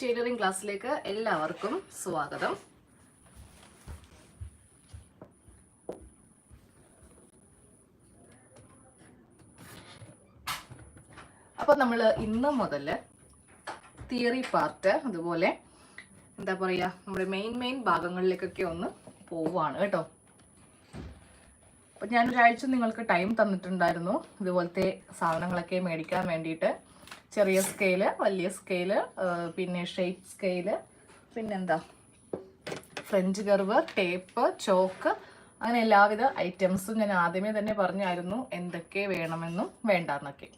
Tailoring ക്ലാസ്സിലേക്ക് എല്ലാവർക്കും സ്വാഗതം. അപ്പോൾ നമ്മൾ ഇന്ന് മുതൽ തിയറി പാർട്ട് അതുപോലെ എന്താ പറയുക നമ്മുടെ മെയിൻ മെയിൻ ഭാഗങ്ങളിലേക്കൊക്കെ ഒന്ന് പോവുകയാണ് കേട്ടോ. അപ്പം ഞാനൊരാഴ്ച നിങ്ങൾക്ക് ടൈം തന്നിട്ടുണ്ടായിരുന്നു. ഇതുപോലത്തെ സാധനങ്ങളൊക്കെ മേടിക്കാൻ വേണ്ടിയിട്ട് ചെറിയ സ്കെയിൽ വലിയ സ്കെയിൽ പിന്നെ ഷേപ്പ് സ്കെയിൽ പിന്നെന്താ? ഫ്രഞ്ച് കർവ് ടേപ്പ് ചോക്ക് അങ്ങനെ എല്ലാവിധ ഐറ്റംസും ഞാൻ ആദ്യമേ തന്നെ പറഞ്ഞായിരുന്നു എന്തൊക്കെ വേണമെന്നും വേണ്ടെന്നൊക്കെ.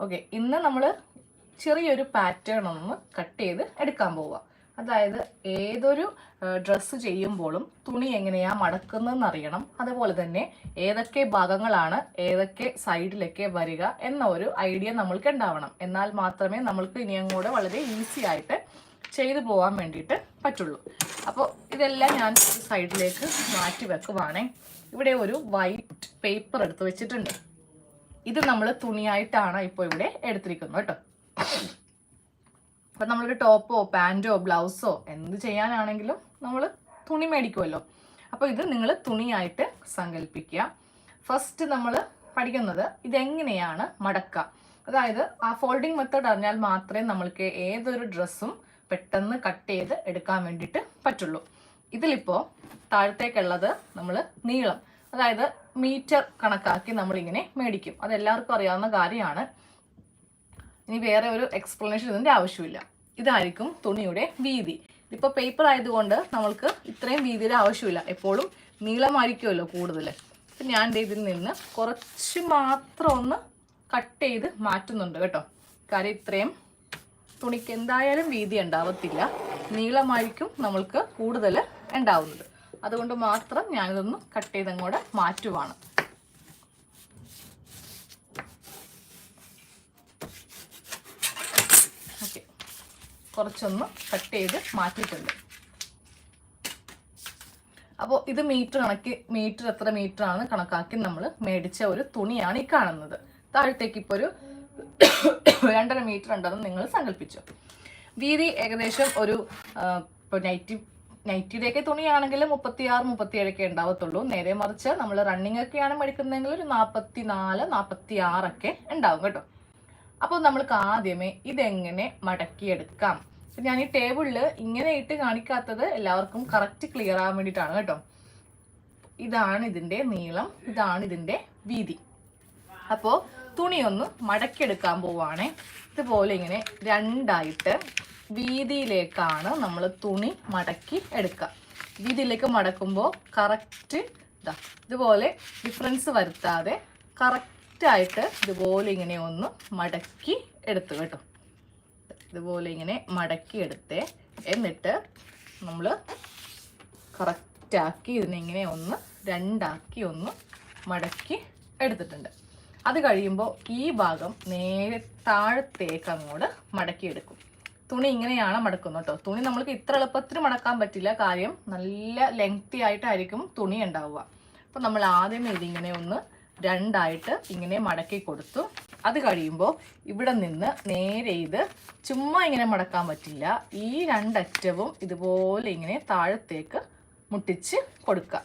ഓക്കെ ഇന്ന് നമ്മൾ ചെറിയൊരു പാറ്റേൺ ഒന്ന് കട്ട് ചെയ്ത് എടുക്കാൻ പോവുക അതായത് ഏതൊരു ഡ്രസ്സ് ചെയ്യുമ്പോഴും തുണി എങ്ങനെയാ മടക്കുന്നതെന്ന് അറിയണം അതുപോലെ തന്നെ ഏതൊക്കെ ഭാഗങ്ങളാണ് ഏതൊക്കെ സൈഡിലൊക്കെ വരിക എന്ന ഒരു ഐഡിയ നമ്മൾക്ക് ഉണ്ടാവണം. എന്നാൽ മാത്രമേ നമ്മൾക്ക് ഇനി അങ്ങോട്ട് വളരെ ഈസി ആയിട്ട് ചെയ്തു പോകാൻ വേണ്ടിയിട്ട് പറ്റുള്ളൂ. അപ്പോൾ ഇതെല്ലാം ഞാൻ സൈഡിലേക്ക് മാറ്റി വെക്കുവാണേ. ഇവിടെ ഒരു വൈറ്റ് പേപ്പർ എടുത്ത് വെച്ചിട്ടുണ്ട്. ഇത് നമ്മൾ തുണിയായിട്ടാണ് ഇപ്പോൾ ഇവിടെ എടുത്തിരിക്കുന്നത് കേട്ടോ. അപ്പം നമ്മളൊരു ടോപ്പോ പാന്റോ ബ്ലൗസോ എന്ത് ചെയ്യാനാണെങ്കിലും നമ്മൾ തുണി മേടിക്കുമല്ലോ. അപ്പോൾ ഇത് നിങ്ങൾ തുണിയായിട്ട് സങ്കല്പിക്കുക. ഫസ്റ്റ് നമ്മൾ പഠിക്കുന്നത് ഇതെങ്ങനെയാണ് മടക്ക. അതായത് ആ ഫോൾഡിംഗ് മെത്തേഡ് അറിഞ്ഞാൽ മാത്രമേ നമ്മൾക്ക് ഏതൊരു ഡ്രസ്സും പെട്ടെന്ന് കട്ട് ചെയ്ത് എടുക്കാൻ വേണ്ടിയിട്ട് പറ്റുള്ളൂ. ഇതിലിപ്പോൾ താഴത്തേക്കുള്ളത് നമ്മൾ നീളം. അതായത് മീറ്റർ കണക്കാക്കി നമ്മളിങ്ങനെ മേടിക്കും. അതെല്ലാവർക്കും അറിയാവുന്ന കാര്യമാണ്. ഇനി വേറെ ഒരു എക്സ്പ്ലനേഷൻ ഇതിന്റെ ആവശ്യമില്ല. ഇതായിരിക്കും തുണിയുടെ വീതി. ഇപ്പോൾ പേപ്പർ ആയതുകൊണ്ട് നമ്മൾക്ക് ഇത്രയും വീതിയുടെ ആവശ്യമില്ല. എപ്പോഴും നീളമായിരിക്കുമല്ലോ കൂടുതൽ അപ്പം ഞാൻ ഇതിൽ നിന്ന് കുറച്ച് മാത്രം ഒന്ന് കട്ട് ചെയ്ത് മാറ്റുന്നുണ്ട് കേട്ടോ. കാര്യം ഇത്രയും തുണിക്ക് എന്തായാലും വീതി ഉണ്ടാവത്തില്ല. നീളമായിരിക്കും നമ്മൾക്ക് കൂടുതൽ ഉണ്ടാവുന്നത്. അതുകൊണ്ട് മാത്രം ഞാനിതൊന്ന് കട്ട് ചെയ്തങ്ങോട്ട് മാറ്റുവാണ് ഓക്കെ കുറച്ചൊന്ന് കട്ട് ചെയ്ത് മാറ്റിയിട്ടുണ്ട്. അപ്പോൾ ഇത് മീറ്റർ കണക്കി മീറ്റർ എത്ര മീറ്റർ ആണ് കണക്കാക്കി നമ്മൾ മേടിച്ച ഒരു തുണിയാണ് ഈ കാണുന്നത്. താഴത്തേക്ക് ഇപ്പോൾ ഒരു രണ്ടര മീറ്റർ ഉണ്ടെന്ന് നിങ്ങൾ സങ്കല്പിച്ചു. വീതി ഏകദേശം ഒരു ഇപ്പോൾ നൈറ്റി നൈറ്റിയുടെയൊക്കെ തുണിയാണെങ്കിൽ മുപ്പത്തി ആറ് മുപ്പത്തിയേഴൊക്കെ ഉണ്ടാവത്തുള്ളൂ. നേരെ മറിച്ച് നമ്മൾ റണ്ണിംഗ് ഒക്കെയാണ് മേടിക്കുന്നതെങ്കിൽ ഒരു നാൽപ്പത്തി നാല് നാൽപ്പത്തി ആറൊക്കെ ഉണ്ടാവും കേട്ടോ. അപ്പോൾ നമ്മൾക്ക് ആദ്യമേ ഇതെങ്ങനെ മടക്കിയെടുക്കാം? ഇപ്പൊ ഞാൻ ഈ ടേബിളിൽ ഇങ്ങനെ ഇട്ട് കാണിക്കാത്തത് എല്ലാവർക്കും കറക്റ്റ് ക്ലിയർ ആവാൻ വേണ്ടിയിട്ടാണ് കേട്ടോ. ഇതാണ് ഇതിന്റെ നീളം ഇതാണ് ഇതിന്റെ വീതി. അപ്പോൾ തുണി ഒന്ന് മടക്കിയെടുക്കാൻ പോവാണേ. ഇതുപോലെ ഇങ്ങനെ രണ്ടായിട്ട് വീതിയിലേക്കാണ് നമ്മൾ തുണി മടക്കി എടുക്കുക വീതിയിലേക്ക് മടക്കുമ്പോൾ കറക്റ്റ് ഇതാ ഇതുപോലെ ഡിഫറൻസ് വരുത്താതെ കറക്റ്റായിട്ട് ഇതുപോലെ ഇങ്ങനെ ഒന്ന് മടക്കി എടുത്തു കേട്ടോ. ഇതുപോലെ ഇങ്ങനെ മടക്കി എടുത്തേ എന്നിട്ട് നമ്മൾ കറക്റ്റാക്കി ഇതിനെങ്ങനെ ഒന്ന് രണ്ടാക്കി ഒന്ന് മടക്കി എടുത്തിട്ടുണ്ട്. അത് കഴിയുമ്പോൾ ഈ ഭാഗം നേരെ താഴത്തേക്ക് അങ്ങോട്ട് മടക്കിയെടുക്കും. തുണി ഇങ്ങനെയാണ് മടക്കുന്നത് കേട്ടോ തുണി നമ്മൾക്ക് ഇത്ര എളുപ്പത്തിൽ മടക്കാൻ പറ്റില്ല. കാര്യം നല്ല ലെങ്തി ആയിട്ടായിരിക്കും തുണി ഉണ്ടാവുക. അപ്പം നമ്മൾ ആദ്യം ഇതിങ്ങനെ ഒന്ന് രണ്ടായിട്ട് ഇങ്ങനെ മടക്കി കൊടുത്തു. അത് കഴിയുമ്പോൾ ഇവിടെ നിന്ന് നേരെ ഇത് ചുമ്മാ ഇങ്ങനെ മടക്കാൻ പറ്റില്ല. ഈ രണ്ടറ്റവും ഇതുപോലെ ഇങ്ങനെ താഴത്തേക്ക് മുട്ടിച്ച് കൊടുക്കുക.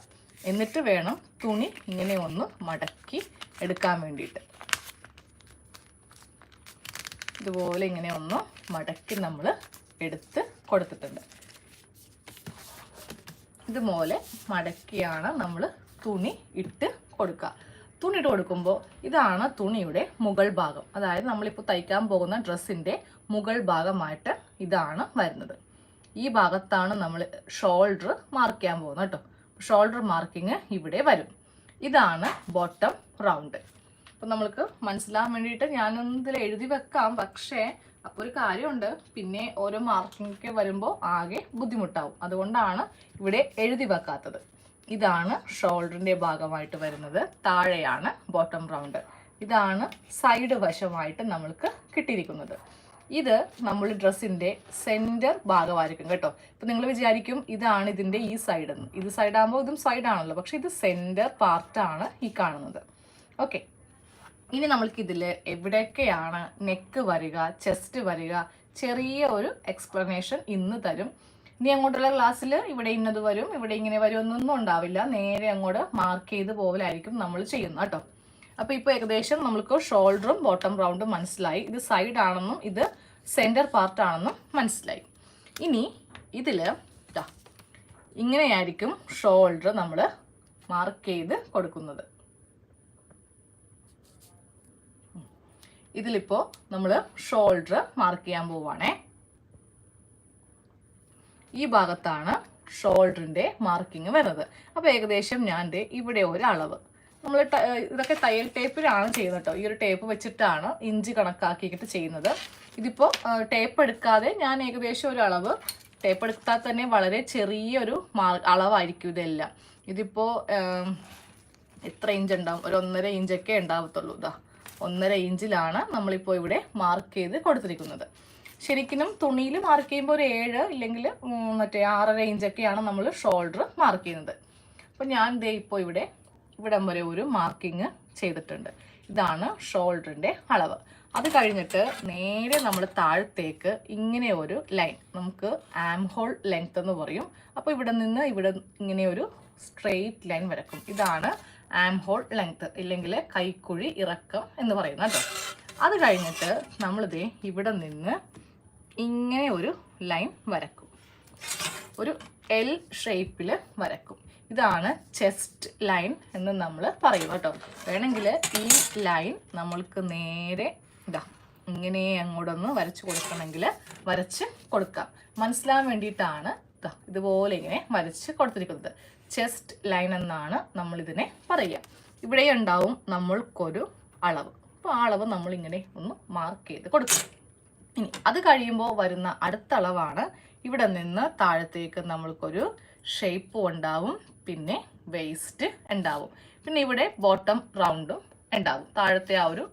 എന്നിട്ട് വേണം തുണി ഇങ്ങനെ ഒന്ന് മടക്കി എടുക്കാൻ വേണ്ടിയിട്ട്. ഇതുപോലെ ഇങ്ങനെ ഒന്ന് മടക്കി നമ്മൾ എടുത്ത് കൊടുത്തിട്ടുണ്ട്. ഇതുപോലെ മടക്കിയാണ് നമ്മൾ തുണി ഇട്ട് കൊടുക്കുക. തുണി ഇട്ട് കൊടുക്കുമ്പോൾ ഇതാണ് തുണിയുടെ മുകൾ ഭാഗം. അതായത് നമ്മളിപ്പോൾ തയ്ക്കാൻ പോകുന്ന ഡ്രസ്സിന്റെ മുകൾ ഭാഗമായിട്ട് ഇതാണ് വരുന്നത്. ഈ ഭാഗത്താണ് നമ്മൾ ഷോൾഡർ മാർക്ക് ചെയ്യാൻ പോകുന്നത് കേട്ടോ. ഷോൾഡർ മാർക്കിങ് ഇവിടെ വരും. ഇതാണ് ബോട്ടം റൗണ്ട്. അപ്പം നമ്മൾക്ക് മനസ്സിലാകാൻ വേണ്ടിയിട്ട് ഞാൻ ഇതിൽ എഴുതി വെക്കാം. പക്ഷേ അപ്പോൾ ഒരു കാര്യമുണ്ട്. പിന്നെ ഓരോ മാർക്കിംഗ് ഒക്കെ വരുമ്പോൾ ആകെ ബുദ്ധിമുട്ടാവും. അതുകൊണ്ടാണ് ഇവിടെ എഴുതി വെക്കാത്തത്. ഇതാണ് ഷോൾഡറിന്റെ ഭാഗമായിട്ട് വരുന്നത്. താഴെയാണ് ബോട്ടം റൗണ്ട്. ഇതാണ് സൈഡ് വശമായിട്ട് നമ്മൾക്ക് കിട്ടിയിരിക്കുന്നത്. ഇത് നമ്മൾ ഡ്രസ്സിന്റെ സെന്റർ ഭാഗമായിരിക്കും കേട്ടോ. ഇപ്പം നിങ്ങൾ വിചാരിക്കും ഇതാണ് ഇതിന്റെ ഈ സൈഡ് എന്ന്. ഇത് സൈഡാകുമ്പോൾ ഇതും സൈഡാണല്ലോ പക്ഷേ ഇത് സെന്റർ പാർട്ടാണ് ഈ കാണുന്നത്. ഓക്കെ ഇനി നമ്മൾക്ക് ഇതിൽ എവിടെയൊക്കെയാണ് നെക്ക് വരിക ചെസ്റ്റ് വരിക ചെറിയ ഒരു എക്സ്പ്ലനേഷൻ ഇന്ന് തരും. ഇനി അങ്ങോട്ടുള്ള ക്ലാസ്സിൽ ഇവിടെ ഇന്നത് വരും ഇവിടെ ഇങ്ങനെ വരും എന്നൊന്നും ഉണ്ടാവില്ല. നേരെ അങ്ങോട്ട് മാർക്ക് ചെയ്ത് പോകലായിരിക്കും നമ്മൾ ചെയ്യുന്നത് കേട്ടോ. അപ്പോൾ ഇപ്പോൾ ഏകദേശം നമ്മൾക്ക് ഷോൾഡറും ബോട്ടം റൗണ്ടും മനസ്സിലായി. ഇത് സൈഡ് ആണെന്നും ഇത് സെന്റർ പാർട്ട് ആണെന്നും മനസ്സിലായി. ഇനി ഇതിൽ ഇതാ ഇങ്ങനെയായിരിക്കും ഷോൾഡർ നമ്മൾ മാർക്ക് ചെയ്ത് കൊടുക്കുന്നത്. ഇതിലിപ്പോൾ നമ്മൾ ഷോൾഡർ മാർക്ക് ചെയ്യാൻ പോവുകയാണേ ഈ ഭാഗത്താണ് ഷോൾഡറിന്റെ മാർക്കിങ് വരുന്നത്. അപ്പോൾ ഏകദേശം ഞാൻ ഇവിടെ ഒരു അളവ് നമ്മൾ ഇതൊക്കെ തയ്യൽ ടേപ്പിലാണ് ചെയ്യുന്നത് കേട്ടോ ഈ ഒരു ടേപ്പ് വെച്ചിട്ടാണ് ഇഞ്ച് കണക്കാക്കിയിട്ട് ചെയ്യുന്നത്. ഇതിപ്പോൾ ടേപ്പ് എടുക്കാതെ ഞാൻ ഏകദേശം ഒരു അളവ് ടേപ്പ് എടുത്താൽ തന്നെ വളരെ ചെറിയൊരു മാർ അളവായിരിക്കും ഇതെല്ലാം. ഇതിപ്പോൾ എത്ര ഇഞ്ച് ഉണ്ടാവും? ഒരു ഒന്നര ഇഞ്ചൊക്കെ ഉണ്ടാവത്തുള്ളൂ. ഇതാ ഒന്നര ഇഞ്ചിലാണ് നമ്മളിപ്പോൾ ഇവിടെ മാർക്ക് ചെയ്ത് കൊടുത്തിരിക്കുന്നത്. ശരിക്കും തുണിയിൽ മാർക്ക് ചെയ്യുമ്പോൾ ഒരു ഏഴ് ഇല്ലെങ്കിൽ മറ്റേ ആറ് റേഞ്ചൊക്കെയാണ് നമ്മൾ ഷോൾഡർ മാർക്ക് ചെയ്യുന്നത്. അപ്പോൾ ഞാൻ ദേ ഇപ്പോൾ ഇവിടെ ഇവിടം വരെ ഒരു മാർക്കിങ് ചെയ്തിട്ടുണ്ട്. ഇതാണ് ഷോൾഡറിന്റെ അളവ്. അത് കഴിഞ്ഞിട്ട് നേരെ നമ്മൾ താഴത്തേക്ക് ഇങ്ങനെ ഒരു ലൈൻ നമുക്ക് ആം ഹോൾ ലെങ്ത് എന്ന് പറയും. അപ്പോൾ ഇവിടെ നിന്ന് ഇവിടെ ഇങ്ങനെ ഒരു സ്ട്രെയിറ്റ് ലൈൻ വരക്കും. ഇതാണ് ആം ഹോൾ ലെങ്ത് ഇല്ലെങ്കിൽ കൈക്കുഴി ഇറക്കം എന്ന് പറയുന്നത് അത് കഴിഞ്ഞിട്ട് നമ്മളിതേ ഇവിടെ നിന്ന് ഇങ്ങനെ ഒരു ലൈൻ വരക്കും. ഒരു എൽ ഷേപ്പിൽ വരക്കും. ഇതാണ് ചെസ്റ്റ് ലൈൻ എന്ന് നമ്മൾ പറയും കേട്ടോ. വേണമെങ്കിൽ ഈ ലൈൻ നമ്മൾക്ക് നേരെ ഇതാ ഇങ്ങനെ അങ്ങോട്ടൊന്ന് വരച്ച് കൊടുക്കണമെങ്കിൽ വരച്ച് കൊടുക്കാം. മനസ്സിലാൻ വേണ്ടിയിട്ടാണ് ഇതാ ഇതുപോലെ ഇങ്ങനെ വരച്ച് കൊടുത്തിരിക്കുന്നത്. ചെസ്റ്റ് ലൈൻ എന്നാണ് നമ്മളിതിനെ പറയുക. ഇവിടെ ഉണ്ടാവും നമ്മൾക്കൊരു അളവ്. അപ്പോൾ ആ അളവ് നമ്മളിങ്ങനെ ഒന്ന് മാർക്ക് ചെയ്ത് കൊടുക്കും. ഇനി അത് കഴിയുമ്പോൾ വരുന്ന അടുത്ത അളവാണ് ഇവിടെ നിന്ന് താഴത്തേക്ക് നമ്മൾക്കൊരു ഷേപ്പും ഉണ്ടാവും. പിന്നെ വേസ്റ്റ് ഉണ്ടാവും. പിന്നെ ഇവിടെ ബോട്ടം റൗണ്ടും ഉണ്ടാവും. താഴത്തെ ആ ഒരു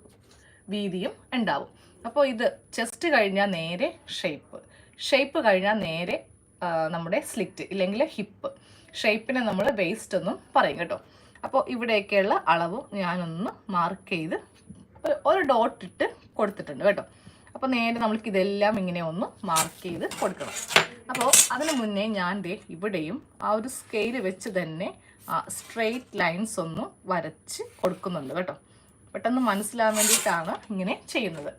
വീതിയും ഉണ്ടാവും. അപ്പോൾ ഇത് ചെസ്റ്റ് കഴിഞ്ഞാൽ നേരെ ഷേപ്പ് ഷേപ്പ് കഴിഞ്ഞാൽ നേരെ നമ്മുടെ സ്ലിറ്റ് ഇല്ലെങ്കിൽ ഹിപ്പ് ഷേപ്പിനെ നമ്മൾ വേസ്റ്റ് എന്നും പറയും കേട്ടോ. അപ്പോൾ ഇവിടെയൊക്കെയുള്ള അളവും ഞാനൊന്ന് മാർക്ക് ചെയ്ത് ഒരു- ഡോട്ട് ഇട്ട് കൊടുത്തിട്ടുണ്ട് കേട്ടോ. അപ്പോൾ നേരെ നമ്മൾക്ക് ഇതെല്ലാം ഇങ്ങനെ ഒന്ന് മാർക്ക് ചെയ്ത് കൊടുക്കണം. അപ്പോൾ അതിന് മുന്നേ ഞാൻ ദേ ഇവിടെയും ആ ഒരു സ്കെയിൽ വെച്ച് തന്നെ സ്ട്രെയിറ്റ് ലൈൻസ് ഒന്ന് വരച്ച് കൊടുക്കുന്നുണ്ട് കേട്ടോ. പെട്ടെന്ന് മനസ്സിലാകാൻ വേണ്ടിയിട്ടാണ് ഇങ്ങനെ ചെയ്യുന്നത്.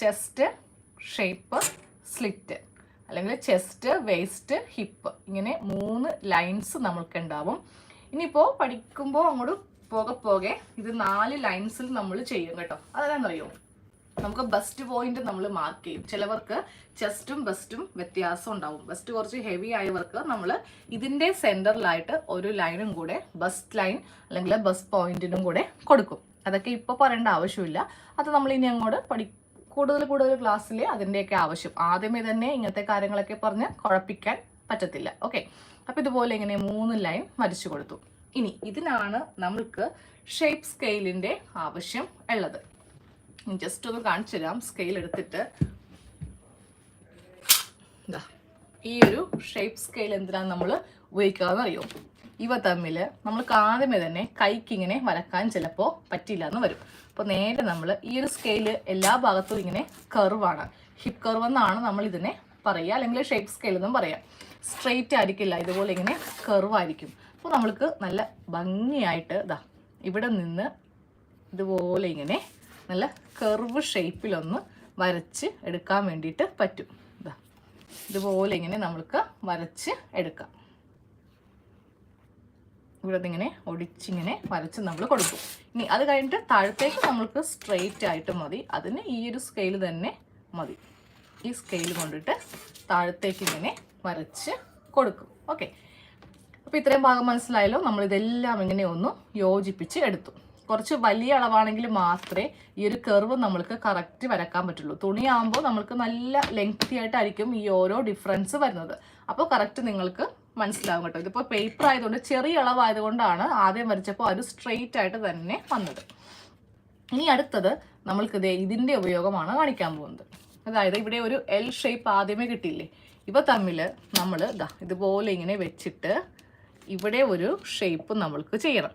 ചെസ്റ്റ് ഷേപ്പ് സ്ലിറ്റ് അല്ലെങ്കിൽ ചെസ്റ്റ് വേസ്റ്റ് ഹിപ്പ് ഇങ്ങനെ മൂന്ന് ലൈൻസ് നമ്മൾക്ക് ഉണ്ടാവും. ഇനിയിപ്പോൾ പഠിക്കുമ്പോൾ അങ്ങോട്ട് പോകെ പോകെ ഇത് നാല് ലൈൻസിൽ നമ്മൾ ചെയ്യും കേട്ടോ. അതെന്താണെന്നറിയോ നമുക്ക് ബെസ്റ്റ് പോയിന്റ് നമ്മൾ മാർക്ക് ചെയ്യും. ചിലവർക്ക് ചെസ്റ്റും ബെസ്റ്റും വ്യത്യാസം ഉണ്ടാവും. ബെസ്റ്റ് കുറച്ച് ഹെവി ആയവർക്ക് നമ്മൾ ഇതിന്റെ സെന്ററിലായിട്ട് ഒരു ലൈനും കൂടെ ബെസ്റ്റ് ലൈൻ അല്ലെങ്കിൽ ബസ് പോയിന്റിനും കൂടെ കൊടുക്കും. അതൊക്കെ ഇപ്പോൾ പറയേണ്ട ആവശ്യമില്ല. അത് നമ്മൾ ഇനി അങ്ങോട്ട് പഠി കൂടുതൽ കൂടുതൽ ക്ലാസ്സിൽ അതിന്റെയൊക്കെ ആവശ്യം. ആദ്യമേ തന്നെ ഇങ്ങനത്തെ കാര്യങ്ങളൊക്കെ പറഞ്ഞ് കുഴപ്പിക്കാൻ പറ്റത്തില്ല. ഓക്കെ അപ്പോൾ ഇതുപോലെ ഇങ്ങനെ മൂന്ന് ലൈൻ വരച്ചു കൊടുത്തു. ഇനി ഇതിനാണ് നമ്മൾക്ക് ഷേപ്പ് സ്കെയിലിന്റെ ആവശ്യം ഉള്ളത്. ജസ്റ്റ് ഒന്ന് കാണിച്ചു തരാം. സ്കെയിൽ എടുത്തിട്ട്. ഈ ഒരു ഷേപ്പ് സ്കെയിൽ എന്തിനാണ് നമ്മൾ ഉപയോഗിക്കാന്ന് അറിയോ? ഇവ തമ്മിൽ നമ്മൾക്ക് ആദ്യമേ തന്നെ കൈക്ക് ഇങ്ങനെ വരക്കാൻ ചിലപ്പോൾ പറ്റില്ല എന്ന് വരും. അപ്പോൾ നേരെ നമ്മൾ ഈ ഒരു സ്കെയിൽ എല്ലാ ഭാഗത്തും ഇങ്ങനെ കർവാണ് ഹിപ്പ് കർവ് എന്നാണ് നമ്മൾ ഇതിനെ പറയുക അല്ലെങ്കിൽ ഷേപ്പ് സ്കെയിൽ എന്നും പറയാം. സ്ട്രെയിറ്റ് ആയിരിക്കില്ല ഇതുപോലെ ഇങ്ങനെ കർവ് ആയിരിക്കും. അപ്പോൾ നമ്മൾക്ക് നല്ല ഭംഗിയായിട്ട് ഇതാ ഇവിടെ നിന്ന് ഇതുപോലെ ഇങ്ങനെ നല്ല കർവ് ഷേപ്പിലൊന്ന് വരച്ച് എടുക്കാൻ വേണ്ടിയിട്ട് പറ്റും. ഇതാ ഇതുപോലെ ഇങ്ങനെ നമ്മൾക്ക് വരച്ച് എടുക്കാം. ഇവിടെ ഇങ്ങനെ ഒടിച്ചിങ്ങനെ വരച്ച് നമ്മൾ കൊടുക്കും. ഇനി അത് കഴിഞ്ഞിട്ട് താഴത്തേക്ക് നമ്മൾക്ക് സ്ട്രെയിറ്റ് ആയിട്ട് മതി. അതിന് ഈ ഒരു സ്കെയിൽ തന്നെ മതി. ഈ സ്കെയിൽ കൊണ്ടിട്ട് താഴത്തേക്ക് ഇങ്ങനെ വരച്ച് കൊടുക്കും. ഓക്കെ അപ്പോൾ ഇത്രയും ഭാഗം മനസ്സിലായല്ലോ? നമ്മൾ ഇതെല്ലാം ഇങ്ങനെ ഒന്ന് യോജിപ്പിച്ച് എടുത്തു. കുറച്ച് വലിയ അളവാണെങ്കിൽ മാത്രമേ ഈ ഒരു കെർവ് നമ്മൾക്ക് കറക്റ്റ് വരക്കാൻ പറ്റുള്ളൂ. തുണിയാകുമ്പോൾ നമ്മൾക്ക് നല്ല ലെങ്തി ആയിട്ടായിരിക്കും ഈ ഓരോ ഡിഫറൻസ് വരുന്നത്. അപ്പോൾ കറക്റ്റ് നിങ്ങൾക്ക് മനസ്സിലാവും കേട്ടോ. ഇതിപ്പോൾ പേപ്പർ ആയതുകൊണ്ട് ചെറിയ അളവായതുകൊണ്ടാണ് ആദ്യം വരച്ചപ്പോൾ അത് സ്ട്രെയിറ്റ് ആയിട്ട് തന്നെ വന്നത്. ഇനി അടുത്തത് നമ്മൾക്ക് ദേ ഇതിന്റെ ഉപയോഗമാണ് കാണിക്കാൻ പോകുന്നത്. അതായത് ഇവിടെ ഒരു എൽ ഷേപ്പ് ആദ്യമേ കിട്ടിയില്ലേ? ഇവ തമ്മിൽ നമ്മൾ ഇതാ ഇതുപോലെ ഇങ്ങനെ വെച്ചിട്ട് ഇവിടെ ഒരു ഷേപ്പ് നമ്മൾക്ക് ചെയ്യണം.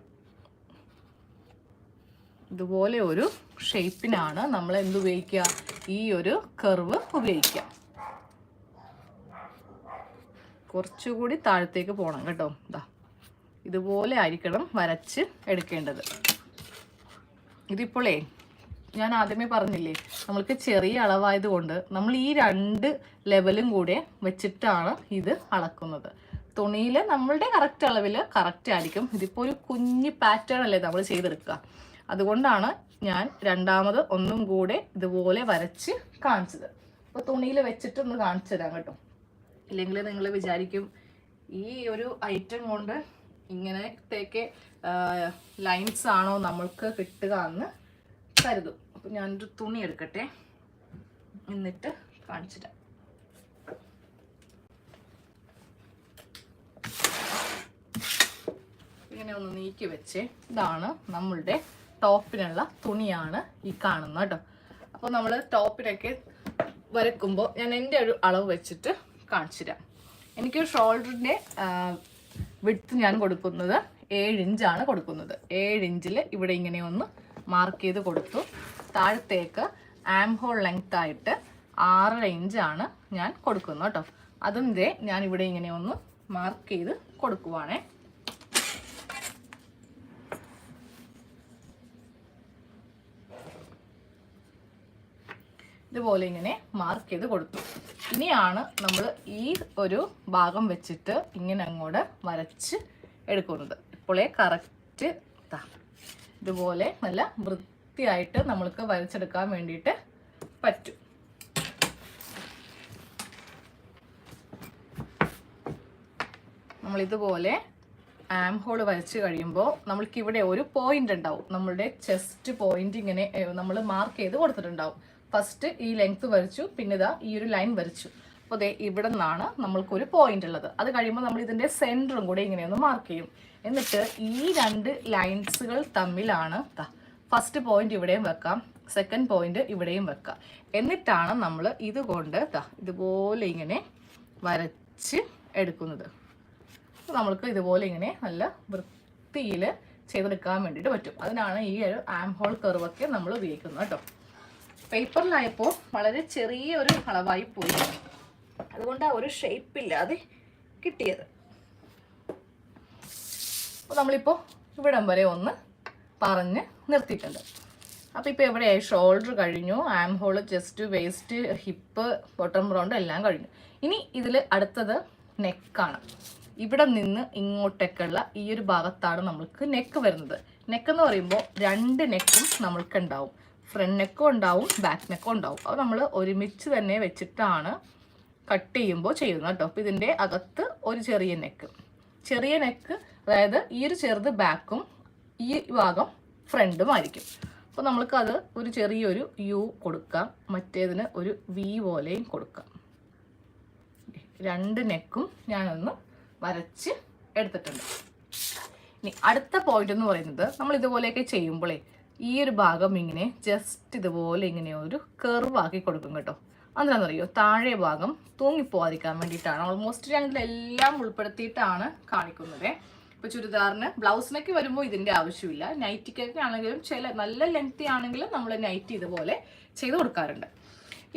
ഇതുപോലെ ഒരു ഷേപ്പിനാണ് നമ്മൾ എന്ത് ഉപയോഗിക്കുക? ഈ ഒരു കർവ് ഉപയോഗിക്കുക. കുറച്ചുകൂടി താഴത്തേക്ക് പോകണം കേട്ടോ. ഇതാ ഇതുപോലെ ആയിരിക്കണം വരച്ച് എടുക്കേണ്ടത്. ഇതിപ്പോളേ ഞാൻ ആദ്യമേ പറഞ്ഞില്ലേ നമ്മൾക്ക് ചെറിയ അളവായതുകൊണ്ട് നമ്മൾ ഈ രണ്ട് ലെവലും കൂടെ വെച്ചിട്ടാണ് ഇത് അളക്കുന്നത്. തുണിയിൽ നമ്മളുടെ കറക്റ്റ് അളവിൽ കറക്റ്റ് ആയിരിക്കും. ഇതിപ്പോൾ ഒരു കുഞ്ഞ് പാറ്റേൺ അല്ലേ നമ്മൾ ചെയ്തെടുക്കുക. അതുകൊണ്ടാണ് ഞാൻ രണ്ടാമത് ഒന്നും കൂടെ ഇതുപോലെ വരച്ച് കാണിച്ചത്. അപ്പോൾ തുണിയിൽ വെച്ചിട്ട് ഒന്ന് കാണിച്ചു തരാം കേട്ടോ. ഇല്ലെങ്കിൽ നിങ്ങൾ വിചാരിക്കും ഈ ഒരു ഐറ്റം കൊണ്ട് ഇങ്ങനത്തേക്ക് ലൈൻസ് ആണോ നമ്മൾക്ക് കിട്ടുക എന്ന് കരുതും. അപ്പം ഞാനൊരു തുണി എടുക്കട്ടെ. എന്നിട്ട് കാണിച്ചിട്ട് ഇങ്ങനെ ഒന്ന് നീക്കി വെച്ച്. ഇതാണ് നമ്മളുടെ ടോപ്പിനുള്ള തുണിയാണ് ഈ കാണുന്നത് കേട്ടോ. അപ്പോൾ നമ്മൾ ടോപ്പിനൊക്കെ വരക്കുമ്പോൾ ഞാൻ എന്റെ ഒരു അളവ് വെച്ചിട്ട് കാണിച്ചു തരാം. എനിക്ക് ഷോൾഡറിന്റെ വിഡ്ത്ത് ഞാൻ കൊടുക്കുന്നത് ഏഴ് ഇഞ്ചാണ് കൊടുക്കുന്നത്. ഏഴ് ഇഞ്ചിൽ ഇവിടെ ഇങ്ങനെ ഒന്ന് മാർക്ക് ചെയ്ത് കൊടുത്തു. താഴത്തേക്ക് ആം ഹോൾ ലെങ്ത് ആയിട്ട് ആറര ഇഞ്ചാണ് ഞാൻ കൊടുക്കുന്നത് കേട്ടോ. അതിന്റെ ഞാൻ ഇവിടെ ഇങ്ങനെ ഒന്ന് മാർക്ക് ചെയ്ത് കൊടുക്കുവാണേ. ഇതുപോലെ ഇങ്ങനെ മാർക്ക് ചെയ്ത് കൊടുത്തു. ഇനിയാണ് നമ്മൾ ഈ ഒരു ഭാഗം വെച്ചിട്ട് ഇങ്ങനെ അങ്ങോട്ട് വരച്ച് എടുക്കുന്നത്. ഇപ്പോഴേ കറക്റ്റ് ഇതുപോലെ നല്ല വൃത്തിയായിട്ട് നമ്മൾക്ക് വരച്ചെടുക്കാൻ വേണ്ടിയിട്ട് പറ്റും. നമ്മളിതുപോലെ ആം ഹോൾ വരച്ച് കഴിയുമ്പോൾ നമ്മൾക്ക് ഇവിടെ ഒരു പോയിന്റ് ഉണ്ടാവും. നമ്മളുടെ ചെസ്റ്റ് പോയിന്റ് ഇങ്ങനെ നമ്മൾ മാർക്ക് ചെയ്ത് കൊടുത്തിട്ടുണ്ടാവും. ഫസ്റ്റ് ഈ ലെങ്ത് വരച്ചു പിന്നെ ഇതാ ഈ ഒരു ലൈൻ വരച്ചു. അപ്പോൾ ദേ ഇവിടെ നിന്നാണ് നമ്മൾക്കൊരു പോയിന്റ് ഉള്ളത്. അത് കഴിയുമ്പോൾ നമ്മൾ ഇതിന്റെ സെന്ററും കൂടെ ഇങ്ങനെയൊന്ന് മാർക്ക് ചെയ്യും. എന്നിട്ട് ഈ രണ്ട് ലൈൻസുകൾ തമ്മിലാണ് ഫസ്റ്റ് പോയിന്റ് ഇവിടെയും വെക്കാം സെക്കൻഡ് പോയിന്റ് ഇവിടെയും വെക്കാം. എന്നിട്ടാണ് നമ്മൾ ഇതുകൊണ്ട് ഇതുപോലെ ഇങ്ങനെ വരച്ച് എടുക്കുന്നത്. നമ്മൾക്ക് ഇതുപോലെ ഇങ്ങനെ നല്ല വൃത്തിയിൽ ചെയ്തെടുക്കാൻ വേണ്ടിയിട്ട് പറ്റും. അതിനാണ് ഈ ഒരു ആം ഹോൾ കർവൊക്കെ നമ്മൾ ഉപയോഗിക്കുന്നത് കേട്ടോ. പേപ്പറിലായപ്പോൾ വളരെ ചെറിയ ഒരു അളവായി പോയി. അതുകൊണ്ട് ആ ഒരു ഷേപ്പ് ഇല്ലാതെ കിട്ടിയത്. അപ്പോൾ നമ്മളിപ്പോൾ ഇവിടം വരെ ഒന്ന് പറഞ്ഞ് നിർത്തിയിട്ടുണ്ട്. അപ്പോൾ ഇപ്പോൾ എവിടെയായി ഷോൾഡർ കഴിഞ്ഞു arm hole chest waist hip bottom round എല്ലാം കഴിഞ്ഞു. ഇനി ഇതിൽ അടുത്തത് നെക്കാണ് ഇവിടെ നിന്ന് ഇങ്ങോട്ടേക്കുള്ള ഈ ഒരു ഭാഗത്താണ് നമ്മൾക്ക് നെക്ക് വരുന്നത്. നെക്ക് എന്ന് പറയുമ്പോൾ രണ്ട് നെക്കും നമ്മൾക്ക് ഉണ്ടാവും. ഫ്രണ്ട് നെക്കും ഉണ്ടാവും ബാക്ക് നെക്കും ഉണ്ടാവും. അപ്പോൾ നമ്മൾ ഒരുമിച്ച് തന്നെ വെച്ചിട്ടാണ് കട്ട് ചെയ്യുമ്പോൾ ചെയ്യുന്നത് കേട്ടോ. അപ്പോൾ ഇതിന്റെ അകത്ത് ഒരു ചെറിയ നെക്ക് ചെറിയ നെക്ക് അതായത് ഈ ഒരു ചെറുത് ബാക്കും ഈ ഭാഗം ഫ്രണ്ടും ആയിരിക്കും. അപ്പോൾ നമ്മൾക്ക് അത് ഒരു ചെറിയൊരു യു കൊടുക്കാം. മറ്റേതിന് ഒരു വി പോലെയും കൊടുക്കാം. രണ്ട് നെക്കും ഞാനൊന്ന് വരച്ച് എടുത്തിട്ടുണ്ട്. ഇനി അടുത്ത പോയിന്റ് എന്ന് പറയുന്നത് നമ്മൾ ഇതുപോലെയൊക്കെ ചെയ്യുമ്പോഴേ ഈ ഒരു ഭാഗം ഇങ്ങനെ ജസ്റ്റ് ഇതുപോലെ ഇങ്ങനെ ഒരു കർവ് ആക്കി കൊടുക്കും കേട്ടോ. എന്താണെന്നറിയോ താഴെ ഭാഗം തൂങ്ങിപ്പോവാതിരിക്കാൻ വേണ്ടിയിട്ടാണ് ഓൾമോസ്റ്റ് ഞാൻ ഇതിലെല്ലാം ഉൾപ്പെടുത്തിയിട്ടാണ് കാണിക്കുന്നത്. ഇപ്പോൾ ചുരിദാറിന് ബ്ലൗസിനൊക്കെ വരുമ്പോൾ ഇതിന്റെ ആവശ്യമില്ല. നൈറ്റിക്കൊക്കെ ആണെങ്കിലും ചില നല്ല ലെങ്തി ആണെങ്കിലും നമ്മൾ നൈറ്റ് ഇതുപോലെ ചെയ്ത് കൊടുക്കാറുണ്ട്.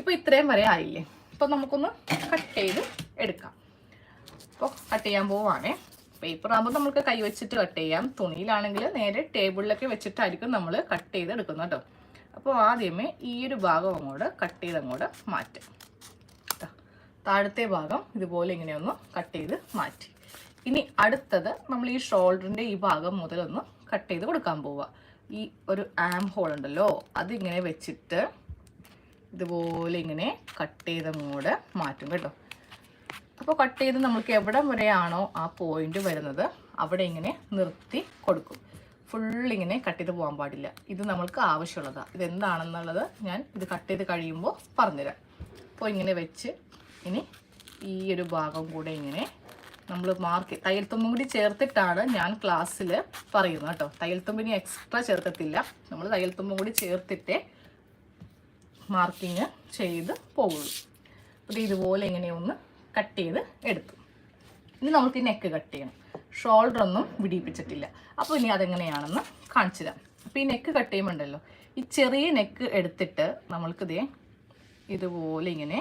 ഇപ്പോൾ ഇത്രയും വരെ ആയില്ലേ? ഇപ്പൊ നമുക്കൊന്ന് കട്ട് ചെയ്ത് എടുക്കാം. അപ്പോൾ കട്ട് ചെയ്യാൻ പോവുകയാണേ പേപ്പർ ആകുമ്പോൾ നമുക്ക് കൈ വെച്ചിട്ട് കട്ട് ചെയ്യാം. തുണിയിലാണെങ്കിൽ നേരെ ടേബിളിലൊക്കെ വെച്ചിട്ടായിരിക്കും നമ്മൾ കട്ട് ചെയ്തെടുക്കുന്നത് കേട്ടോ അപ്പോൾ ആദ്യമേ ഈ ഒരു ഭാഗം അങ്ങോട്ട് കട്ട് ചെയ്ത് അങ്ങോട്ട് മാറ്റാം. താഴത്തെ ഭാഗം ഇതുപോലെ ഇങ്ങനെയൊന്ന് കട്ട് ചെയ്ത് മാറ്റി. ഇനി അടുത്തത് നമ്മൾ ഈ ഷോൾഡറിന്റെ ഈ ഭാഗം മുതലൊന്ന് കട്ട് ചെയ്ത് കൊടുക്കാൻ പോവുക ഈ ഒരു ആം ഹോൾ ഉണ്ടല്ലോ അതിങ്ങനെ വെച്ചിട്ട് ഇതുപോലെ ഇങ്ങനെ കട്ട് ചെയ്തങ്ങോട്ട് മാറ്റും കേട്ടോ. അപ്പോൾ കട്ട് ചെയ്ത് നമുക്ക് എവിടെ വരെയാണോ ആ പോയിന്റ് വരുന്നത് അവിടെ ഇങ്ങനെ നിർത്തി കൊടുക്കും. ഫുൾ ഇങ്ങനെ കട്ട് ചെയ്ത് പോകാൻ പാടില്ല. ഇത് നമ്മൾക്ക് ആവശ്യമുള്ളതാണ് ഇതെന്താണെന്നുള്ളത് ഞാൻ ഇത് കട്ട് ചെയ്ത് കഴിയുമ്പോൾ പറഞ്ഞുതരാം. അപ്പോൾ ഇങ്ങനെ വെച്ച് ഇനി ഈ ഒരു ഭാഗം കൂടെ ഇങ്ങനെ നമ്മൾ മാർക്ക് തയ്യൽ തുമ്പും കൂടി ചേർത്തിട്ടാണ് ഞാൻ ക്ലാസ്സിൽ പറയുന്നത് കേട്ടോ. തയ്യൽ തുമ്പിനി എക്സ്ട്രാ ചേർക്കത്തില്ല. നമ്മൾ തയ്യൽ തുമ്പും കൂടി ചേർത്തിട്ടേ മാർക്കിങ് ചെയ്ത് പോകുള്ളൂ അപ്പോൾ ഇതുപോലെ ഇങ്ങനെ ഒന്ന് കട്ട് ചെയ്ത് എടുത്തു. ഇനി നമുക്ക് നെക്ക് കട്ട് ചെയ്യണം. ഷോൾഡർ ഒന്നും വിടിയിപ്പിച്ചിട്ടില്ല. അപ്പോൾ ഇനി അതെങ്ങനെയാണെന്ന് കാണിച്ചു തരാം. അപ്പോൾ ഈ നെക്ക് കട്ട് ചെയ്യുമ്പോണ്ടല്ലോ ഈ ചെറിയ നെക്ക് എടുത്തിട്ട് നമ്മൾക്കിതേ ഇതുപോലെ ഇങ്ങനെ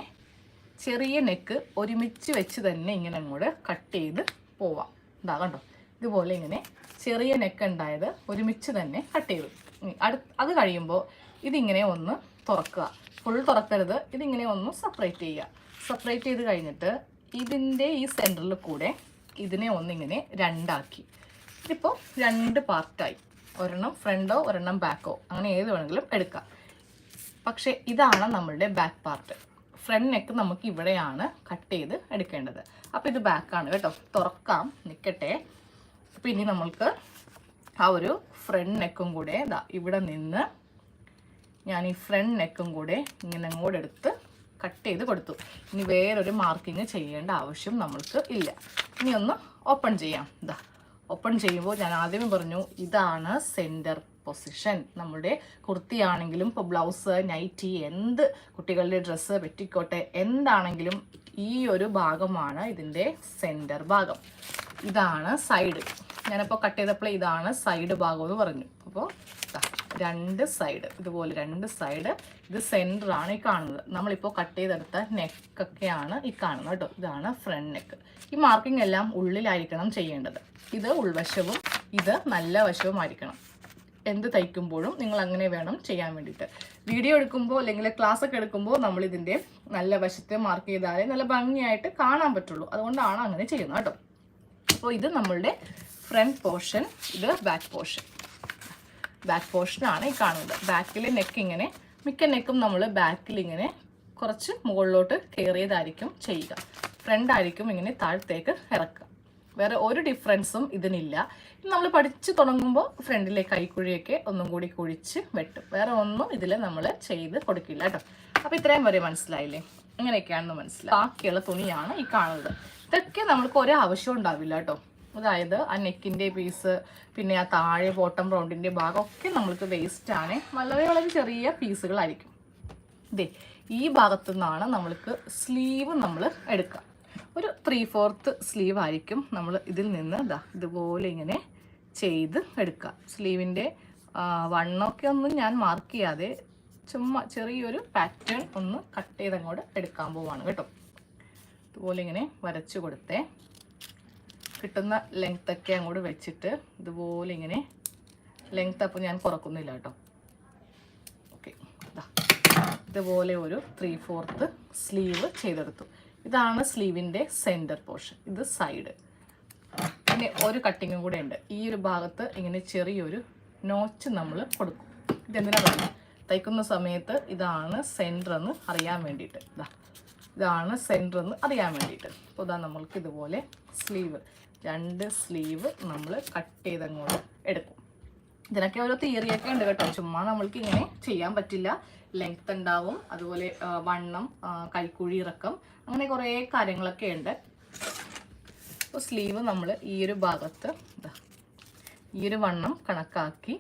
ചെറിയ നെക്ക് ഒരുമിച്ച് വെച്ച് തന്നെ ഇങ്ങനെ അങ്ങോട്ട് കട്ട് ചെയ്ത് പോവാം. ഇതാ കണ്ടോ? ഇതുപോലെ ഇങ്ങനെ ചെറിയ നെക്ക് ഉണ്ടായത് ഒരുമിച്ച് തന്നെ കട്ട് ചെയ്തു. അത് കഴിയുമ്പോൾ ഇതിങ്ങനെ ഒന്ന് തുറക്കുക. ഫുൾ തുറക്കരുത്. ഇതിങ്ങനെ ഒന്ന് സെപ്പറേറ്റ് ചെയ്യുക. സെപ്പറേറ്റ് ചെയ്ത് കഴിഞ്ഞിട്ട് ഇതിന്റെ ഈ സെന്ററിൽ കൂടെ ഇതിനെ ഒന്നിങ്ങനെ രണ്ടാക്കി. ഇതിപ്പോൾ രണ്ട് പാർട്ടായി ഒരെണ്ണം ഫ്രണ്ടോ ഒരെണ്ണം ബാക്കോ അങ്ങനെ ഏത് വേണമെങ്കിലും എടുക്കാം. പക്ഷേ ഇതാണ് നമ്മളുടെ ബാക്ക് പാർട്ട് ഫ്രണ്ട് നെക്ക് നമുക്ക് ഇവിടെയാണ് കട്ട് ചെയ്ത് എടുക്കേണ്ടത്. അപ്പോൾ ഇത് ബാക്കാണ് കേട്ടോ. തുറക്കാം നിൽക്കട്ടെ അപ്പോൾ ഇനി നമ്മൾക്ക് ആ ഒരു ഫ്രണ്ട് നെക്കും കൂടെ ഇതാ ഇവിടെ നിന്ന് ഞാൻ ഈ ഫ്രണ്ട് നെക്കും കൂടെ ഇങ്ങനെ അങ്ങോട്ട് എടുത്ത് കട്ട് ചെയ്ത് കൊടുത്തു. ഇനി വേറൊരു മാർക്കിങ് ചെയ്യേണ്ട ആവശ്യം നമ്മൾക്ക് ഇല്ല. ഇനി ഒന്ന് ഓപ്പൺ ചെയ്യാം. ഇതാ ഓപ്പൺ ചെയ്യുമ്പോൾ ഞാൻ ആദ്യമേ പറഞ്ഞു ഇതാണ് സെന്റർ പൊസിഷൻ. നമ്മുടെ കുർത്തിയാണെങ്കിലും ഇപ്പോൾ ബ്ലൗസ് നൈറ്റി എന്ത് കുട്ടികളുടെ ഡ്രസ്സ് പെറ്റിക്കോട്ടെ എന്താണെങ്കിലും ഈ ഒരു ഭാഗമാണ് ഇതിന്റെ സെന്റർ ഭാഗം. ഇതാണ് സൈഡ്. ഞാനിപ്പോൾ കട്ട് ചെയ്തപ്പോൾ ഇതാണ് സൈഡ് ഭാഗം എന്ന് പറഞ്ഞു. അപ്പോൾ രണ്ട് സൈഡ് ഇതുപോലെ രണ്ട് സൈഡ് ഇത് സെന്ററാണ് ഈ കാണുന്നത്. നമ്മളിപ്പോൾ കട്ട് ചെയ്തെടുത്ത നെക്കൊക്കെയാണ് ഈ കാണുന്നത് കേട്ടോ. ഇതാണ് ഫ്രണ്ട് നെക്ക് ഈ മാർക്കിംഗ് എല്ലാം ഉള്ളിലായിരിക്കണം ചെയ്യേണ്ടത്. ഇത് ഉൾവശവും ഇത് നല്ല വശവുമായിരിക്കണം എന്ത് തയ്ക്കുമ്പോഴും നിങ്ങൾ അങ്ങനെ വേണം ചെയ്യാൻ വേണ്ടിയിട്ട്. വീഡിയോ എടുക്കുമ്പോൾ അല്ലെങ്കിൽ ക്ലാസ് ഒക്കെ എടുക്കുമ്പോൾ നമ്മൾ ഇതിന്റെ നല്ല വശത്തെ മാർക്ക് ചെയ്താലേ നല്ല ഭംഗിയായിട്ട് കാണാൻ പറ്റുള്ളൂ. അതുകൊണ്ടാണ് അങ്ങനെ ചെയ്യുന്നത് കേട്ടോ. അപ്പോൾ ഇത് നമ്മളുടെ ഫ്രണ്ട് പോർഷൻ ഇത് ബാക്ക് പോർഷൻ ബാക്ക് പോർഷനാണ് ഈ കാണുന്നത്. ബാക്കിൽ നെക്ക് ഇങ്ങനെ മിക്ക നെക്കും നമ്മൾ ബാക്കിൽ ഇങ്ങനെ കുറച്ച് മുകളിലോട്ട് കയറിയതായിരിക്കും ചെയ്യുക. ഫ്രണ്ട് ആയിരിക്കും ഇങ്ങനെ താഴത്തേക്ക് ഇറക്കുക. വേറെ ഒരു ഡിഫറൻസും ഇതിനില്ല. നമ്മൾ പഠിച്ച് തുടങ്ങുമ്പോൾ ഫ്രണ്ടിലെ കൈക്കുഴിയൊക്കെ ഒന്നും കൂടി കുഴിച്ച് വെട്ടും. വേറെ ഒന്നും ഇതിൽ നമ്മൾ ചെയ്ത് കൊടുക്കില്ല കേട്ടോ. അപ്പോൾ ഇത്രയും വരെ മനസ്സിലായില്ലേ? അങ്ങനെയൊക്കെയാണെന്ന് മനസ്സിലായി. ബാക്കിയുള്ള തുണിയാണ് ഈ കാണുന്നത്. ഇതൊക്കെ നമ്മൾക്ക് ഒരേ ആവശ്യം ഉണ്ടാവില്ല കേട്ടോ. അതായത് ആ നെക്കിന്റെ പീസ് പിന്നെ ആ താഴെ ബോട്ടം റൗണ്ടിന്റെ ഒക്കെ നമ്മൾക്ക് ആണ്. വളരെ വളരെ ചെറിയ പീസുകളായിരിക്കും. ദേ ഈ ഭാഗത്തു നിന്നാണ് നമ്മൾക്ക് സ്ലീവ് നമ്മൾ എടുക്കുക ഒരു ത്രീ ഫോർത്ത് സ്ലീവ് ആയിരിക്കും നമ്മൾ ഇതിൽ നിന്ന് ഇതാ ഇതുപോലെ ഇങ്ങനെ ചെയ്ത് എടുക്കുക സ്ലീവിന്റെ വണ്ണമൊക്കെ ഒന്നും ഞാൻ മാർക്ക് ചെയ്യാതെ ചുമ്മാ ചെറിയൊരു പാറ്റേൺ ഒന്ന് കട്ട് ചെയ്തങ്ങോട്ട് എടുക്കാൻ പോവാണ് കേട്ടോ. ഇതുപോലെ ഇങ്ങനെ വരച്ചു കൊടുത്തേ. കിട്ടുന്ന ലെങ്ത് ഒക്കെ അങ്ങോട്ട് വെച്ചിട്ട് ഇതുപോലെ ഇങ്ങനെ ലെങ്ത് അപ്പോൾ ഞാൻ കുറക്കുന്നില്ല കേട്ടോ. ഓക്കെ ഇതുപോലെ ഒരു ത്രീ ഫോർത്ത് സ്ലീവ് ചെയ്തെടുത്തു. ഇതാണ് സ്ലീവിന്റെ സെന്റർ പോർഷൻ ഇത് സൈഡ് പിന്നെ ഒരു കട്ടിങ്ങും കൂടെ ഉണ്ട്. ഈ ഒരു ഭാഗത്ത് ഇങ്ങനെ ചെറിയൊരു നോച്ച് നമ്മൾ കൊടുക്കും. ഇതെന്തിനാ പറയുക തയ്ക്കുന്ന സമയത്ത് ഇതാണ് സെന്റർ എന്ന് അറിയാൻ വേണ്ടിയിട്ട്. ഇതാ ഇതാണ് സെന്റർ എന്ന് അറിയാൻ വേണ്ടിയിട്ട്. അപ്പോൾ ഇതാ നമ്മൾക്ക് ഇതുപോലെ സ്ലീവ് രണ്ട് സ്ലീവ് നമ്മൾ കട്ട് ചെയ്തങ്ങോട്ട് എടുക്കും. ഇതിനൊക്കെ ഓരോ തിയറിയൊക്കെ ഉണ്ട് കേട്ടോ. ചുമ്മാ നമ്മൾക്ക് ഇങ്ങനെ ചെയ്യാൻ പറ്റില്ല. ലെങ്ത് ഉണ്ടാവും അതുപോലെ വണ്ണം കൈക്കുഴി ഇറക്കം അങ്ങനെ കുറേ കാര്യങ്ങളൊക്കെ ഉണ്ട്. അപ്പോൾ സ്ലീവ് നമ്മൾ ഈ ഒരു ഭാഗത്ത് ഈ ഒരു വണ്ണം കണക്കാക്കി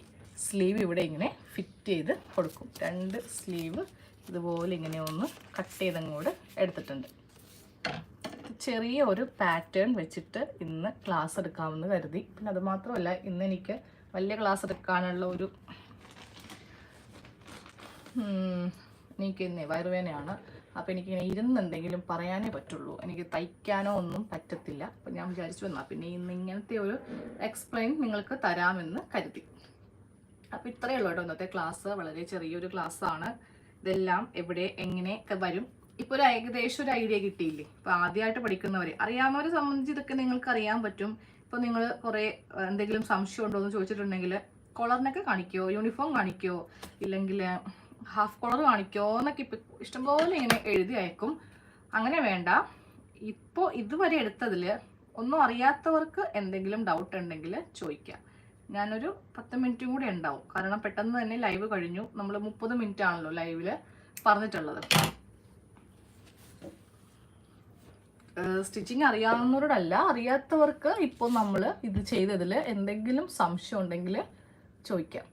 സ്ലീവ് ഇവിടെ ഇങ്ങനെ ഫിറ്റ് ചെയ്ത് കൊടുക്കും. രണ്ട് സ്ലീവ് ഇതുപോലെ ഇങ്ങനെ ഒന്ന് കട്ട് ചെയ്തങ്ങോട്ട് എടുത്തിട്ടുണ്ട്. ചെറിയ ഒരു പാറ്റേൺ വെച്ചിട്ട് ഇന്ന് ക്ലാസ് എടുക്കാമെന്ന് കരുതി. പിന്നെ അത് മാത്രമല്ല ഇന്ന് എനിക്ക് വലിയ ക്ലാസ് എടുക്കാനുള്ള ഒരു എനിക്ക് ഇന്നേ വയറുവേനയാണ് അപ്പോൾ എനിക്കിങ്ങനെ ഇരുന്ന് എന്തെങ്കിലും പറയാനേ പറ്റുള്ളൂ. എനിക്ക് തയ്ക്കാനോ ഒന്നും പറ്റത്തില്ല. അപ്പം ഞാൻ വിചാരിച്ചു വന്നാൽ പിന്നെ ഇന്ന് ഇങ്ങനത്തെ ഒരു എക്സ്പ്ലെയിൻ നിങ്ങൾക്ക് തരാമെന്ന് കരുതി. അപ്പോൾ ഇത്രയേ ഉള്ളൂ കേട്ടോ ഇന്നത്തെ ക്ലാസ് വളരെ ചെറിയൊരു ക്ലാസ്സാണ് ഇതെല്ലാം എവിടെ എങ്ങനെയൊക്കെ വരും ഇപ്പോൾ ഒരു ഏകദേശം ഒരു ഐഡിയ കിട്ടിയില്ലേ? ഇപ്പോൾ ആദ്യമായിട്ട് പഠിക്കുന്നവർ അറിയാവുന്നവരെ സംബന്ധിച്ച് ഇതൊക്കെ നിങ്ങൾക്ക് അറിയാൻ പറ്റും. ഇപ്പോൾ നിങ്ങൾ കുറേ എന്തെങ്കിലും സംശയം ഉണ്ടോ എന്ന് ചോദിച്ചിട്ടുണ്ടെങ്കിൽ കോളറിനൊക്കെ കാണിക്കോ യൂണിഫോം കാണിക്കോ ഇല്ലെങ്കിൽ ഹാഫ് കോളർ കാണിക്കോ എന്നൊക്കെ ഇപ്പം ഇഷ്ടംപോലെ ഇങ്ങനെ എഴുതി അയക്കും. അങ്ങനെ വേണ്ട. ഇപ്പോൾ ഇതുവരെ എടുത്തതിൽ ഒന്നും അറിയാത്തവർക്ക് എന്തെങ്കിലും ഡൗട്ട് ഉണ്ടെങ്കിൽ ചോദിക്കാം. ഞാനൊരു പത്ത് മിനിറ്റും കൂടി ഉണ്ടാവും. കാരണം പെട്ടെന്ന് തന്നെ ലൈവ് കഴിഞ്ഞു. നമ്മൾ മുപ്പത് മിനിറ്റ് ആണല്ലോ ലൈവിൽ പറഞ്ഞിട്ടുള്ളത്. സ്റ്റിച്ചിങ് അറിയാവുന്നവരോടല്ല അറിയാത്തവർക്ക് ഇപ്പോൾ നമ്മൾ ഇത് ചെയ്തതിൽ എന്തെങ്കിലും സംശയം ഉണ്ടെങ്കിൽ ചോദിക്കാം.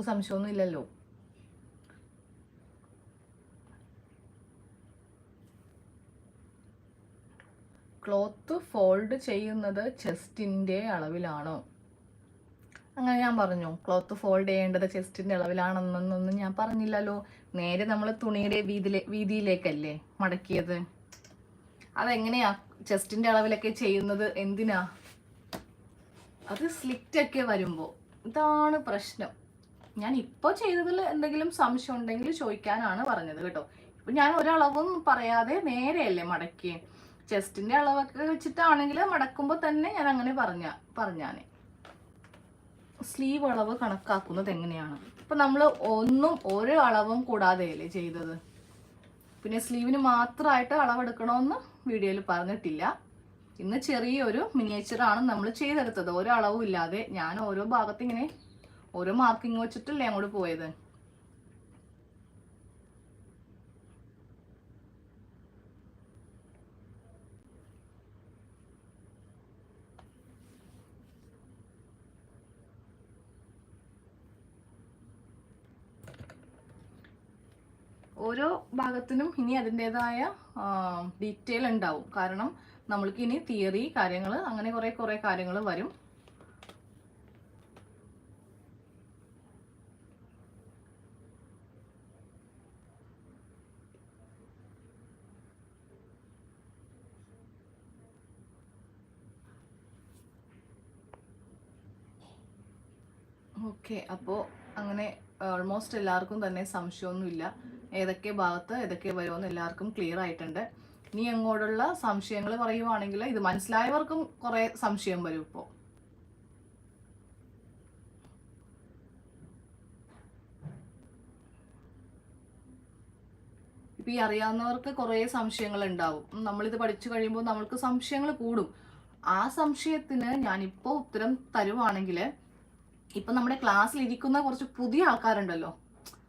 ആർക്കും സംശയമൊന്നും ഇല്ലല്ലോ ക്ലോത്ത് ഫോൾഡ് ചെയ്യുന്നത് ചെസ്റ്റിന്റെ അളവിലാണോ? അങ്ങനെ ഞാൻ പറഞ്ഞു ക്ലോത്ത് ഫോൾഡ് ചെയ്യേണ്ടത് ചെസ്റ്റിന്റെ അളവിലാണെന്നൊന്നും ഞാൻ പറഞ്ഞില്ലല്ലോ. നേരെ നമ്മൾ തുണിയുടെ വീതിയിലെ വീതിയിലേക്കല്ലേ മടക്കിയത്. അതെങ്ങനെയാ ചെസ്റ്റിന്റെ അളവിലൊക്കെ ചെയ്യുന്നത്? എന്തിനാ? അത് സ്ലിറ്റൊക്കെ വരുമ്പോൾ ഇതാണ് പ്രശ്നം. ഞാൻ ഇപ്പോൾ ചെയ്തതിൽ എന്തെങ്കിലും സംശയം ഉണ്ടെങ്കിൽ ചോദിക്കാനാണ് പറഞ്ഞത് കേട്ടോ. ഇപ്പം ഞാൻ ഒരളവും പറയാതെ നേരെയല്ലേ മടക്കിയേ. ചെസ്റ്റിന്റെ അളവൊക്കെ വെച്ചിട്ടാണെങ്കിൽ മടക്കുമ്പോൾ തന്നെ ഞാൻ അങ്ങനെ പറഞ്ഞ പറഞ്ഞാനേ. സ്ലീവ് അളവ് കണക്കാക്കുന്നത് എങ്ങനെയാണ്? ഇപ്പൊ നമ്മൾ ഒന്നും ഒരു അളവും കൂടാതെയല്ലേ ചെയ്തത്. പിന്നെ സ്ലീവിന് മാത്രമായിട്ട് അളവെടുക്കണമെന്ന് വീഡിയോയിൽ പറഞ്ഞിട്ടില്ല. ഇന്ന് ചെറിയൊരു മിനിയേച്ചറാണ് നമ്മൾ ചെയ്തെടുത്തത്. ഓരോ അളവും ഇല്ലാതെ ഞാൻ ഓരോ ഭാഗത്ത് ഇങ്ങനെ ഓരോ മാർക്കിങ് വെച്ചിട്ടല്ലേ അങ്ങോട്ട് പോയത്? ഓരോ ഭാഗത്തിനും ഇനി അതിന്റെതായ ഡീറ്റെയിൽ ഉണ്ടാവും. കാരണം നമ്മൾക്ക് ഇനി തിയറി കാര്യങ്ങൾ അങ്ങനെ കുറേ കുറേ കാര്യങ്ങൾ വരും. ഓക്കെ അപ്പോൾ അങ്ങനെ ഓൾമോസ്റ്റ് എല്ലാവർക്കും തന്നെ സംശയമൊന്നുമില്ല. ഏതൊക്കെ ഭാഗത്ത് ഏതൊക്കെ വരുമെന്ന് എല്ലാവർക്കും ക്ലിയർ ആയിട്ടുണ്ട്. ഇനി അങ്ങോട്ടുള്ള സംശയങ്ങൾ പറയുവാണെങ്കിൽ ഇത് മനസ്സിലായവർക്കും കുറേ സംശയം വരും ഇപ്പോൾ ഇപ്പം ഈ അറിയാവുന്നവർക്ക് കുറേ സംശയങ്ങൾ ഉണ്ടാവും. നമ്മളിത് പഠിച്ചു കഴിയുമ്പോൾ നമ്മൾക്ക് സംശയങ്ങൾ കൂടും. ആ സംശയത്തിന് ഞാനിപ്പോൾ ഉത്തരം തരുവാണെങ്കിൽ ഇപ്പം നമ്മുടെ ക്ലാസ്സിൽ ഇരിക്കുന്ന കുറച്ച് പുതിയ ആൾക്കാരുണ്ടല്ലോ.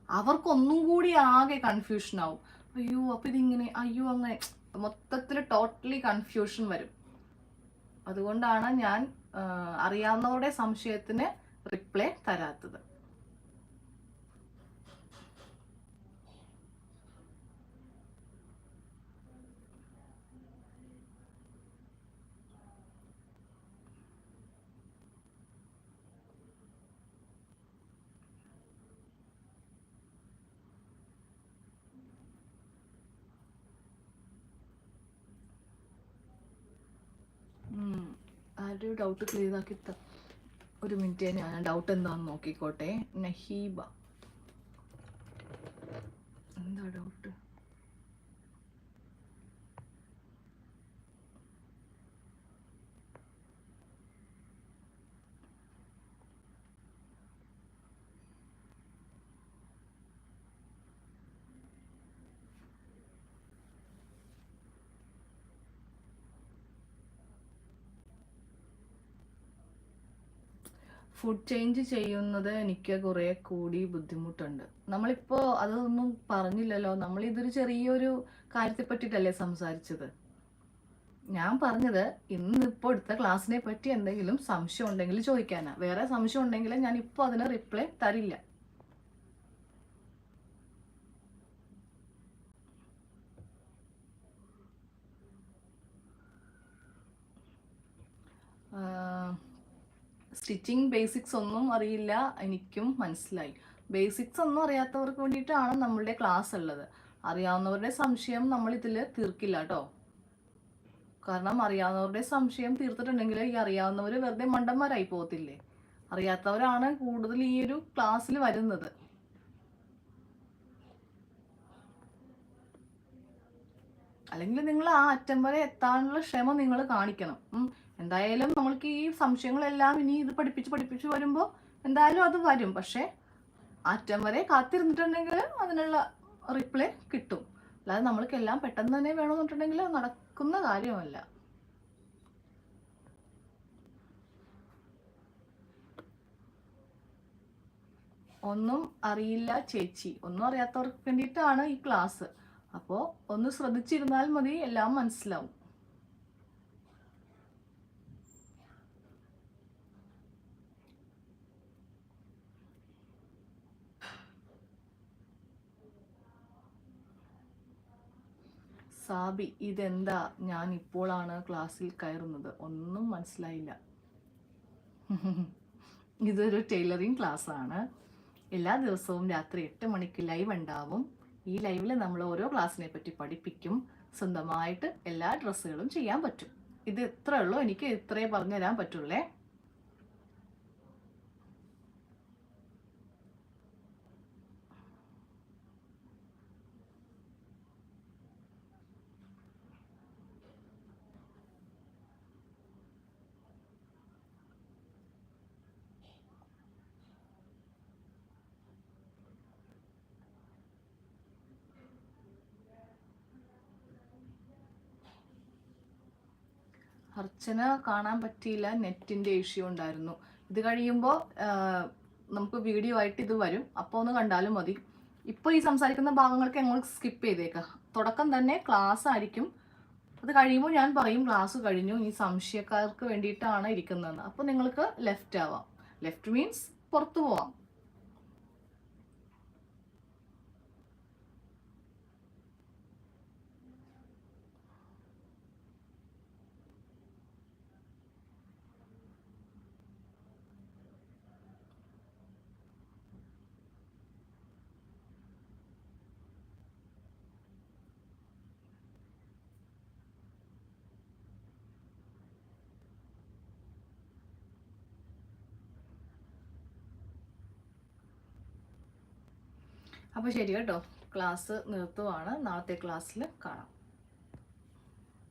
അവർക്കൊന്നും കൂടി ആകെ കൺഫ്യൂഷൻ ആവും. അയ്യോ അപ്പൊ ഇതിങ്ങനെ അയ്യോ അങ്ങനെ. മൊത്തത്തിൽ ടോട്ടലി കൺഫ്യൂഷൻ വരും. അതുകൊണ്ടാണ് ഞാൻ അറിയാവുന്നവരുടെ സംശയത്തിന് റിപ്ലൈ തരാത്തത്. ആരുടെ ഡൗട്ട് ക്ലിയർ ആക്കി ഒരു മിനിറ്റ് ഞാൻ ഡൗട്ട് എന്താണെന്ന് നോക്കിക്കോട്ടെ. നഹീബ. എന്താ ഡൗട്ട് ഫുഡ് ചേഞ്ച് ചെയ്യുന്നത് എനിക്ക് കുറേ കൂടി ബുദ്ധിമുട്ടുണ്ട്. നമ്മളിപ്പോ അതൊന്നും പറഞ്ഞില്ലല്ലോ. നമ്മൾ ഇതൊരു ചെറിയൊരു കാര്യത്തെ പറ്റിയിട്ടല്ലേ സംസാരിച്ചത്? ഞാൻ പറഞ്ഞത് ഇന്നിപ്പോൾ എടുത്ത ക്ലാസ്സിനെ പറ്റി എന്തെങ്കിലും സംശയം ഉണ്ടെങ്കിൽ ചോദിക്കാനാ. വേറെ സംശയം ഉണ്ടെങ്കിൽ ഞാൻ ഇപ്പോൾ അതിന് റിപ്ലൈ തരില്ല. സ്റ്റിച്ചിങ് ബേസിക്സ് ഒന്നും അറിയില്ല എനിക്കും മനസ്സിലായി. ബേസിക്സ് ഒന്നും അറിയാത്തവർക്ക് വേണ്ടിയിട്ടാണ് നമ്മളുടെ ക്ലാസ് ഉള്ളത്. അറിയാവുന്നവരുടെ സംശയം നമ്മൾ ഇതിൽ തീർക്കില്ല കേട്ടോ. കാരണം അറിയാവുന്നവരുടെ സംശയം തീർത്തിട്ടുണ്ടെങ്കിൽ ഈ അറിയാവുന്നവർ വെറുതെ മണ്ടന്മാരായി പോകത്തില്ലേ? അറിയാത്തവരാണ് കൂടുതൽ ഈ ഒരു ക്ലാസ്സിൽ വരുന്നത്. അല്ലെങ്കിൽ നിങ്ങൾ ആ അറ്റം വരെ എത്താനുള്ള ക്ഷമ നിങ്ങൾ കാണിക്കണം. എന്തായാലും നമ്മൾക്ക് ഈ സംശയങ്ങളെല്ലാം ഇനി ഇത് പഠിപ്പിച്ച് പഠിപ്പിച്ച് വരുമ്പോൾ എന്തായാലും അത് വരും. പക്ഷേ അറ്റം വരെ കാത്തിരുന്നിട്ടുണ്ടെങ്കിൽ അതിനുള്ള റിപ്ലൈ കിട്ടും. അല്ലാതെ നമ്മൾക്ക് എല്ലാം പെട്ടെന്ന് തന്നെ വേണമെന്നിട്ടുണ്ടെങ്കിൽ നടക്കുന്ന കാര്യമല്ല. ഒന്നും അറിയില്ല ചേച്ചി. ഒന്നും അറിയാത്തവർക്ക് വേണ്ടിയിട്ടാണ് ഈ ക്ലാസ്. അപ്പോൾ ഒന്ന് ശ്രദ്ധിച്ചിരുന്നാൽ മതി എല്ലാം മനസ്സിലാവും. സാബി ഇതെന്താ ഞാൻ ഇപ്പോഴാണ് ക്ലാസ്സിൽ കയറുന്നത്? ഒന്നും മനസ്സിലായില്ല. ഇതൊരു ടൈലറിങ് ക്ലാസ് ആണ് എല്ലാ ദിവസവും രാത്രി എട്ട് മണിക്ക് ലൈവ് ഉണ്ടാവും. ഈ ലൈവിൽ നമ്മൾ ഓരോ ക്ലാസ്സിനെ പറ്റി പഠിപ്പിക്കും. സ്വന്തമായിട്ട് എല്ലാ ഡ്രസ്സുകളും ചെയ്യാൻ പറ്റും. ഇത് ഇത്രേ ഉള്ളൂ. എനിക്ക് ഇത്രേ പറഞ്ഞു തരാൻ പറ്റുള്ളേ. അർച്ചന കാണാൻ പറ്റിയില്ല നെറ്റിന്റെ ഇഷ്യൂ ഉണ്ടായിരുന്നു. ഇത് കഴിയുമ്പോൾ നമുക്ക് വീഡിയോ ആയിട്ട് ഇത് വരും. അപ്പോൾ ഒന്ന് കണ്ടാലും മതി. ഇപ്പോൾ ഈ സംസാരിക്കുന്ന ഭാഗങ്ങൾക്ക് ഞങ്ങൾ സ്കിപ്പ് ചെയ്തേക്കാം. തുടക്കം തന്നെ ക്ലാസ് ആയിരിക്കും. അത് കഴിയുമ്പോൾ ഞാൻ പറയും ക്ലാസ് കഴിഞ്ഞു. ഈ സംശയക്കാർക്ക് വേണ്ടിയിട്ടാണ് ഇരിക്കുന്നത് അപ്പോൾ നിങ്ങൾക്ക് ലെഫ്റ്റ് ആവാം. ലെഫ്റ്റ് മീൻസ് പുറത്തു പോവാം. അപ്പോൾ ശരി കേട്ടോ. ക്ലാസ് നിർത്തുവാണ്. നാളത്തെ ക്ലാസ്സിൽ കാണാം.